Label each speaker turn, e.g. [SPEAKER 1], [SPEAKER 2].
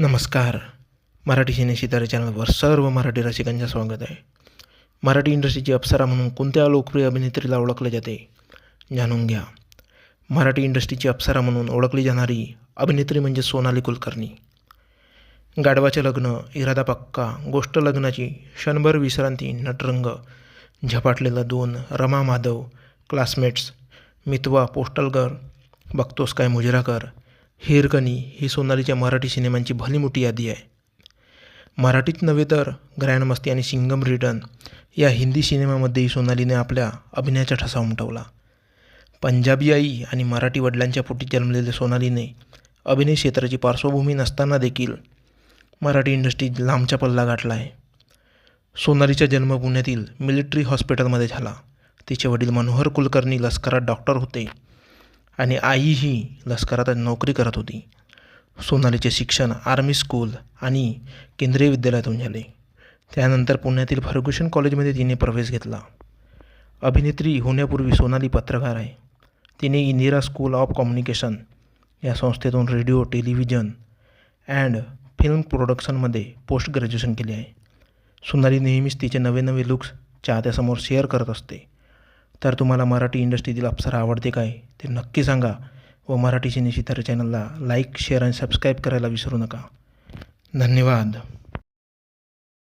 [SPEAKER 1] नमस्कार. मराठी सिनेशितारे चॅनलवर सर्व मराठी रसिकांचे स्वागत आहे. मराठी इंडस्ट्रीची अप्सरा म्हणून कोणत्या लोकप्रिय अभिनेत्रीला ओळखले जाते? जाणून घ्या. मराठी इंडस्ट्रीची अप्सरा म्हणून ओळखली जाणारी अभिनेत्री म्हणजे सोनाली कुलकर्णी. गाढवाचे लग्न इरादा पक्का गोष्ट लग्नाची क्षणभर विश्रांती नटरंग झपाटलेला दोन Rama Madhav classmates Mitwa postal girl बघतोस काय मुजराकर हिरकणी ही सोनालीच्या मराठी सिनेमांची भली मोठी यादी आहे. मराठीत नव्हे तर ग्रँड मस्ती आणि सिंगम रिटर्न या हिंदी सिनेमामध्येही सोनालीने आपल्या अभिनयाचा ठसा उमटवला. पंजाबी आई आणि मराठी वडिलांच्या पोटी जन्मलेल्या सोनालीने अभिनय क्षेत्राची पार्श्वभूमी नसताना देखील मराठी इंडस्ट्रीत लांबचा पल्ला गाठला आहे. सोनालीचा जन्म पुण्यातील मिलिटरी हॉस्पिटलमध्ये झाला. तिचे वडील मनोहर कुलकर्णी लष्करात डॉक्टर होते. आणि आईही लष्करात नोकरी करत होती. सोनालीचे शिक्षण आर्मी स्कूल आणि केंद्रीय विद्यालयातून झाले. त्यानंतर पुण्यातील फर्ग्युशन कॉलेजमध्ये तिने प्रवेश घेतला. अभिनेत्री होण्यापूर्वी सोनाली पत्रकार आहे. तिने इंदिरा स्कूल ऑफ कम्युनिकेशन या संस्थेतून रेडिओ टेलिव्हिजन अँड फिल्म प्रोडक्शनमध्ये पोस्ट ग्रॅज्युएशन केले आहे. सोनाली नेहमीच तिचे नवे नवे लुक्स चाहत्यासमोर शेअर करत असते. तर तुम्हाला मराठी इंडस्ट्रीतील अप्सरा आवडते काय ते नक्की सांगा व मराठी सिने चॅनलला लाईक शेअर आणि सबस्क्राईब करायला विसरू नका. धन्यवाद.